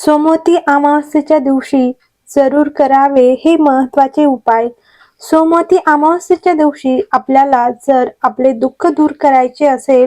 सोमवती अमावस्येच्या दिवशी जरूर करावे हे महत्त्वाचे उपाय. सोमवती अमावस्येच्या दिवशी आपल्याला जर आपले दुःख दूर करायचे असेल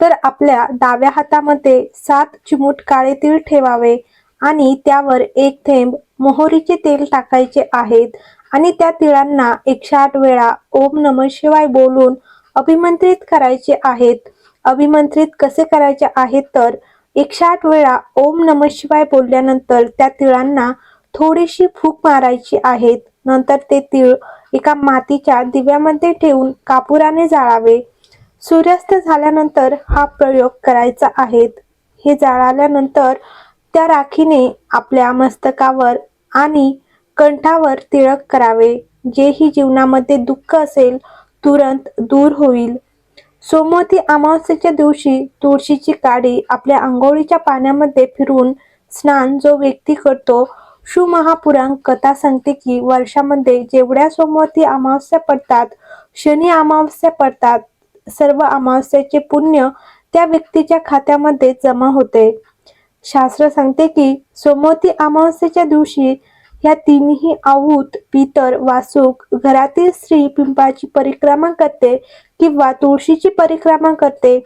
तर आपल्या डाव्या हातामध्ये सात चिमूट काळे तीळ ठेवावे आणि त्यावर एक थेंब मोहरीचे तेल टाकायचे आहेत आणि त्या तिळांना एकशे आठ वेळा ओम नम शिवाय बोलून अभिमंत्रित करायचे आहेत. अभिमंत्रित कसे करायचे आहेत तर एकशे आठ वेळा ओम नम शिवाय बोलल्यानंतर त्या तिळांना थोडीशी फूक मारायची आहेत. नंतर ते तीळ एका मातीच्या दिव्यामध्ये ठेवून कापुराने जाळावे. सूर्यास्त झाल्यानंतर हा प्रयोग करायचा आहेत हे जाळाल्यानंतर त्या राखीने आपल्या मस्तकावर आणि कंठावर तिळक करावे. जेही जीवनामध्ये दुःख असेल तुरंत दूर होईल. सोमवती अमावस्येच्या दिवशी तुळशीची काडी आपल्या आंघोळीच्या पाण्यामध्ये फिरून स्नान जो व्यक्ती करतो शुमहापुराण कथा सांगते की वर्षामध्ये जेवढ्या सोमवती अमावस्या पडतात शनी अमावस्या पडतात सर्व अमावस्याचे पुण्य त्या व्यक्तीच्या खात्यामध्ये जमा होते. शास्त्र सांगते की सोमवती अमावस्येच्या दिवशी या तिन्ही आऊत पितर वासुक घरातील स्त्री पिंपळाची परिक्रमा करते किंवा तुळशीची परिक्रमा करते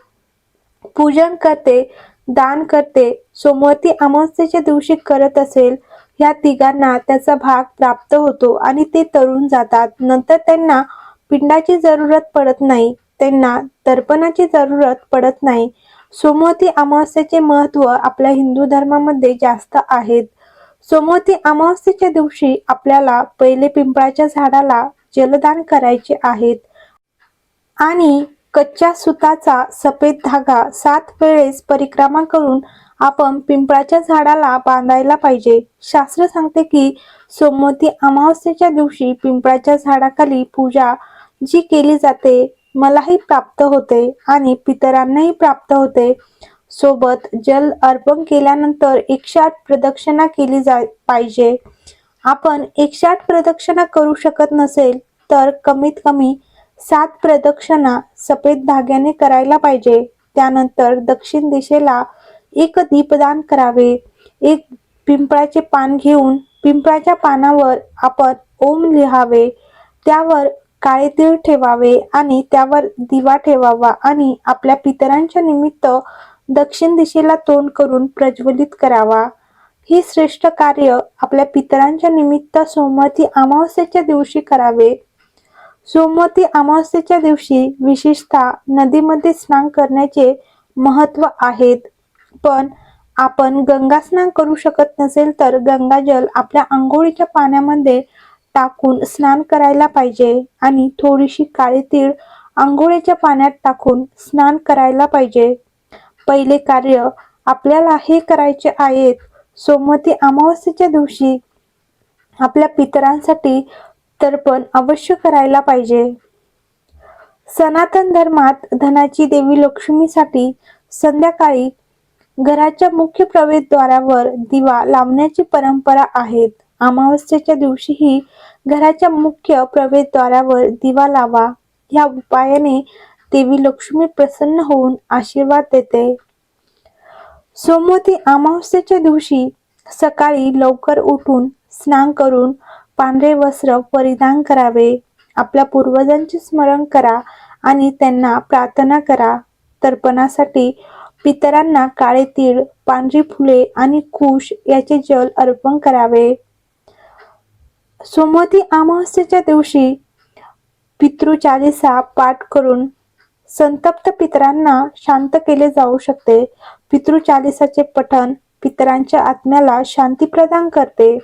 पूजन करते दान करते सोमवती अमावस्येच्या दिवशी करत असेल या तिघांना त्याचा भाग प्राप्त होतो आणि ते तरुण जातात. नंतर त्यांना पिंडाची जरूरत पडत नाही त्यांना दर्पणाची जरूरत पडत नाही. सोमवती अमावस्येचे महत्त्व आपल्या हिंदू धर्मामध्ये जास्त आहेत. सोमवती अमावस्येच्या दिवशी आपल्याला पहिले पिंपळाच्या झाडाला जलदान करायचे आहेत. आणि कच्च्या सुताचा सफेद धागा सात वेळेस परिक्रमा करून आपण पिंपळाच्या झाडाला बांधायला पाहिजे. शास्त्र सांगते की सोमवती अमावस्येच्या दिवशी पिंपळाच्या झाडाखाली पूजा जी केली जाते मलाही प्राप्त होते आणि पितरांनाही प्राप्त होते. सोबत जल अर्पण केल्यानंतर एकशे आठ प्रदक्षिणा केली जा पाहिजे. आपण एकशे आठ प्रदक्षिणा करू शकत नसेल तर कमीत कमी सात प्रदक्षिणा सफेद धाग्याने करायला पाहिजे. त्यानंतर दक्षिण दिशेला एक दीपदान करावे. एक पिंपळाचे पान घेऊन पिंपळाच्या पानावर आपण ओम लिहावे. त्यावर काळे तीळ ठेवावे आणि त्यावर दिवा ठेवावा आणि आपल्या पितरांच्या निमित्त दक्षिण दिशेला तोंड करून प्रज्वलित करावा. ही श्रेष्ठ कार्य आपल्या पितरांच्या निमित्त सोमवती अमावस्येच्या दिवशी करावे. सोमवती अमावस्येच्या दिवशी विशेषतः नदीमध्ये स्नान करण्याचे महत्त्व आहेत. पण आपण गंगा स्नान करू शकत नसेल तर गंगाजल आपल्या आंघोळीच्या पाण्यामध्ये टाकून स्नान करायला पाहिजे आणि थोडीशी काळी तीळ आंघोळीच्या पाण्यात टाकून स्नान करायला पाहिजे. पहिले कार्य आपल्याला हे करायचे आहेत. सोमवती अमावस्येच्या दिवशी आपल्या पितरांसाठी तर्पण अवश्य करायला पाहिजे. सनातन धर्मात धनाची देवी लक्ष्मीसाठी संध्याकाळी घराच्या मुख्य प्रवेशद्वारावर दिवा लावण्याची परंपरा आहेत. अमावस्येच्या दिवशीही घराच्या मुख्य प्रवेशद्वारावर दिवा लावा. या उपायाने देवी लक्ष्मी प्रसन्न होऊन आशीर्वाद देते. सोमवती अमावस्येच्या दिवशी सकाळी लवकर उठून स्नान करून पांढरे वस्त्र परिधान करावे. आपल्या पूर्वजांचे स्मरण करा आणि त्यांना प्रार्थना करा. तर्पणासाठी पितरांना काळे तीळ पांढरी फुले आणि कुश याचे जल अर्पण करावे. सोमवती अमावस्येच्या दिवशी पितृचालिसा पाठ करून संतप्त पितरांना शांत केले जाऊ शकते. पितृ चालिसाचे पठण पितरांच्या आत्म्याला शांती प्रदान करते.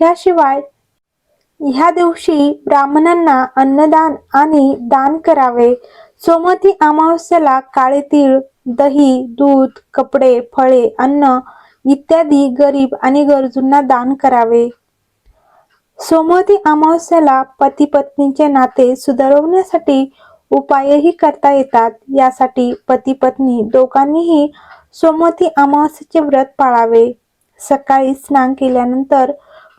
याशिवाय ह्या दिवशी ब्राह्मणांना अन्नदान आणि दान करावे. सोमती अमावस्याला काळे तीळ दही दूध कपडे फळे अन्न इत्यादी गरीब आणि गरजूंना दान करावे. सोमवती अमावस्याला पती पत्नीचे नाते सुधारवण्यासाठी उपायही करता येतात. यासाठी पती पत्नी दोघांनीही सोमवती अमावस्येचे व्रत पाळावे. सकाळी स्नान केल्यानंतर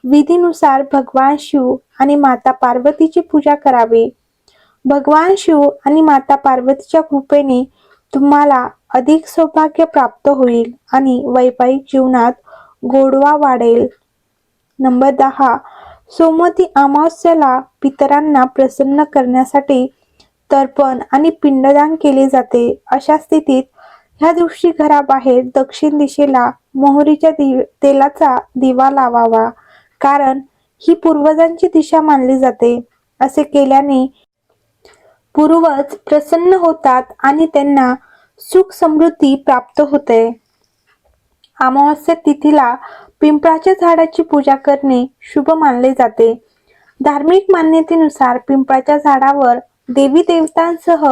विधीनुसार भगवान शिव आणि माता पार्वतीची पूजा करावी. भगवान शिव आणि माता पार्वतीच्या कृपेने तुम्हाला अधिक सौभाग्य प्राप्त होईल आणि वैवाहिक जीवनात गोडवा वाढेल. नंबर दहा. सोमवती अमावस्याला पितरांना प्रसन्न करण्यासाठी तर्पण आणि पिंडदान केले जाते. अशा स्थितीत ह्या दिवशी घराबाहेर दक्षिण दिशेला मोहरीच्या दि तेलाचा दिवा लावावा. कारण ही पूर्वजांची दिशा मानली जाते. असे केल्याने पूर्वज प्रसन्न होतात आणि त्यांना सुख समृद्धी प्राप्त होते. अमावस्या तिथीला पिंपळाच्या झाडाची पूजा करणे शुभ मानले जाते. धार्मिक मान्यतेनुसार पिंपळाच्या झाडावर देवी देवतांसह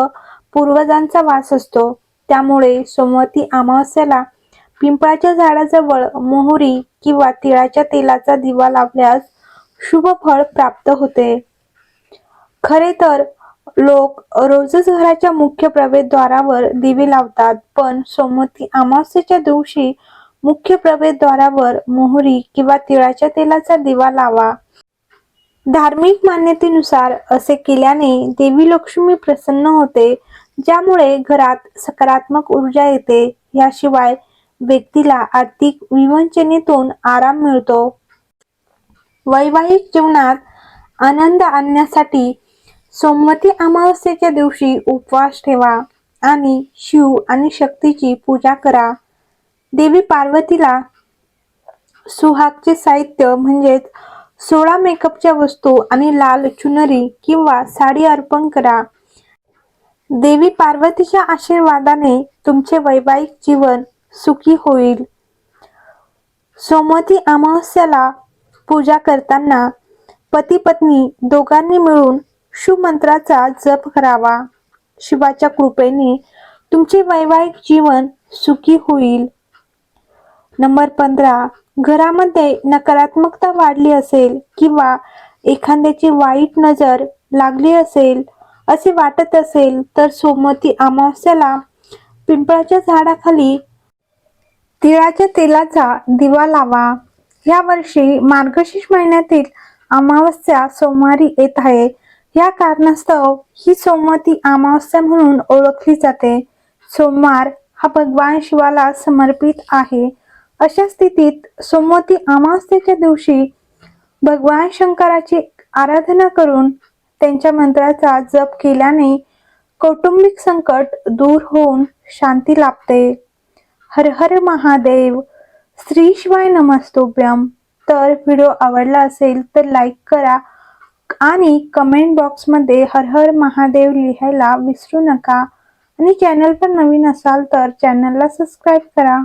पूर्वजांचा वास असतो. त्यामुळे सोमवती अमावस्याला पिंपळाच्या झाडाजवळ मोहरी किंवा तिळाच्या तेलाचा दिवा लावल्यास शुभ फळ प्राप्त होते. खरे तर लोक रोजच घराच्या मुख्य प्रवेशद्वारावर दिवे लावतात पण सोमवती अमावस्येच्या दिवशी मुख्य प्रवेशद्वारावर मोहरी किंवा तिळाच्या तेलाचा दिवा लावा. धार्मिक मान्यतेनुसार असे केल्याने देवी लक्ष्मी प्रसन्न होते ज्यामुळे घरात सकारात्मक ऊर्जा येते. याशिवाय व्यक्तीला आर्थिक विवंचनेतून आराम मिळतो. वैवाहिक जीवनात आनंद आणण्यासाठी सोमवती अमावस्येच्या दिवशी उपवास ठेवा आणि शिव आणि शक्तीची पूजा करा. देवी पार्वतीला सुहागचे साहित्य म्हणजेच सोळा मेकअपच्या वस्तू आणि लाल चुनरी किंवा साडी अर्पण करा. देवी पार्वतीच्या आशीर्वादाने तुमचे वैवाहिक जीवन सुखी होईल. सोमवती अमावस्याला पूजा करताना पती पत्नी दोघांनी मिळून शुमंत्राचा जप करावा. शिवाच्या कृपेने तुमचे वैवाहिक जीवन सुखी होईल. नंबर पंधरा. घरामध्ये नकारात्मकता वाढली असेल किंवा एखाद्याची वाईट नजर लागली असेल असे वाटत असेल तर सोमवती अमावस्याला पिंपळाच्या झाडाखाली तिळाच्या तेलाचा दिवा लावा. या वर्षी मार्गशीर्ष महिन्यातील अमावस्या सोमवारी येत आहे. या कारणास्तव ही सोमवती अमावस्या म्हणून ओळखली जाते. सोमवार हा भगवान शिवाला समर्पित आहे. अशा स्थितीत सोमवती अमावस्येच्या दिवशी भगवान शंकराची आराधना करून त्यांच्या मंत्राचा जप केल्याने कौटुंबिक संकट दूर होऊन शांती लाभते. हर हर महादेव श्री शिवाय नमस्तोभ्यम. तर व्हिडिओ आवडला असेल तर लाईक करा आणि कमेंट बॉक्समध्ये हर हर महादेव लिहायला विसरू नका. आणि चॅनल पर नवीन असाल तर चॅनलला सबस्क्राईब करा.